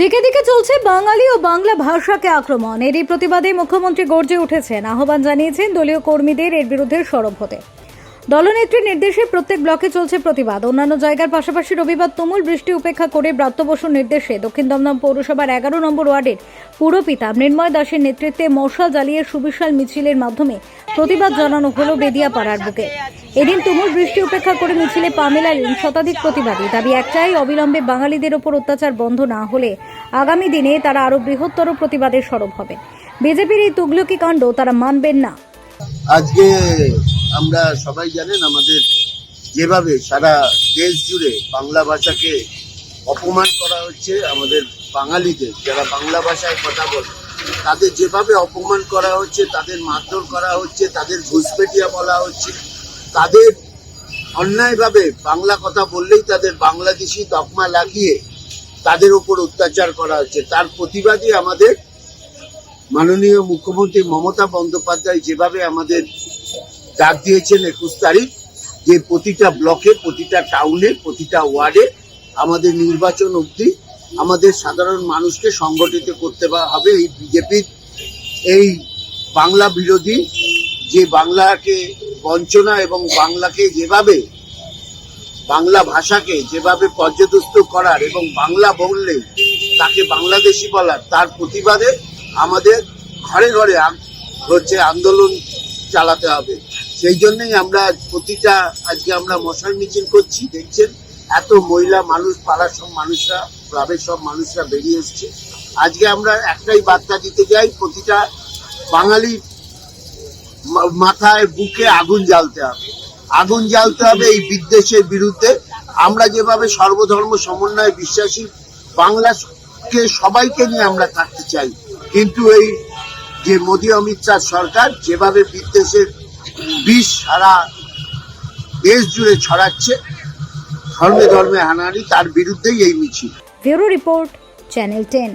দিকে দিকে চলছে বাঙালি ও বাংলা ভাষাকে আক্রমণ। এরই প্রতিবাদে মুখ্যমন্ত্রী গর্জে উঠেছেন। আহ্বান জানিয়েছেন দলীয় কর্মীদের এর বিরুদ্ধে সরব হতে। দলনেত্রীর নির্দেশে প্রত্যেক ব্লকে চলছে প্রতিবাদ। অন্যান্য জায়গার পাশাপাশি রবিবার তুমুল বৃষ্টি উপেক্ষা করে ব্রাত্য বসুর নির্দেশে দক্ষিণ দমদম পৌরসভার এগারো নম্বর ওয়ার্ডের পুরপিতা মৃন্ময় দাসের নেতৃত্বে মশাল জ্বালিয়ে সুবিশাল মিছিলের মাধ্যমে প্রতিবাদ জানানো হলো বেদিয়াপাড়ার বুকে। এদিন তুমুল বৃষ্টি উপেক্ষা করে মিছিলে পা মেলালেন শতাধিক প্রতিবাদী। দাবি একটাই, অবিলম্বে বাঙালিদের ওপর অত্যাচার বন্ধ না হলে আগামী দিনে তারা আরও বৃহত্তর প্রতিবাদের সরব হবে। বিজেপির এই তুগলকি কাণ্ড তারা মানবেন না। আজকে আমরা সবাই জানেন আমাদের যেভাবে সারা দেশ জুড়ে বাংলা ভাষাকে অপমান করা হচ্ছে, আমাদের বাঙালিদের, যারা বাংলা ভাষায় কথা বলে, তাদের যেভাবে অপমান করা হচ্ছে, তাদের মারধর করা হচ্ছে, তাদের ঘুষপেটিয়া বলা হচ্ছে, তাদের অন্যায়ভাবে বাংলা কথা বললেই তাদের বাংলাদেশি তকমা লাগিয়ে তাদের ওপর অত্যাচার করা হচ্ছে। তার প্রতিবাদী আমাদের মাননীয় মুখ্যমন্ত্রী মমতা বন্দ্যোপাধ্যায় যেভাবে আমাদের ডাক দিয়েছেন একুশ তারিখ যে প্রতিটা ব্লকে, প্রতিটা টাউনে প্রতিটা ওয়ার্ডে আমাদের নির্বাচন অবধি আমাদের সাধারণ মানুষকে সংগঠিত করতে হবে এই বিজেপির এই বাংলা বিরোধী যে বাংলাকে বঞ্চনা এবং বাংলাকে যেভাবে, বাংলা ভাষাকে যেভাবে পর্যদস্ত করার এবং বাংলা বললে তাকে বাংলাদেশি বলার তার প্রতিবাদে আমাদের ঘরে ঘরে হচ্ছে আন্দোলন চালাতে হবে। সেই জন্যই আমরা প্রতিটা, আজকে আমরা মশাল মিছিল করছি, দেখছেন? এত মহিলা মানুষ, পাড়ার সব মানুষরা, ক্লাবের সব মানুষরা বেরিয়ে এসছে। আজকে আমরা একটাই বার্তা দিতে চাই প্রতিটা বাঙালি মাথায়, বুকে আগুন জ্বালতে হবে। আগুন জ্বালতে হবে এই বিদ্বেষের বিরুদ্ধে। আমরা যেভাবে সর্বধর্ম সমন্বয়ে বিশ্বাসী, বাংলাকে সবাইকে নিয়ে আমরা থাকতে চাই। কিন্তু এই যে মোদী অমিত শাহ সরকার, যেভাবে বিদ্বেষের বিষ সারা দেশ জুড়ে ছড়াচ্ছে। ধর্মে ধর্মে হানারি তার বিরুদ্ধেই এই মিছিল। Bureau report, channel ten.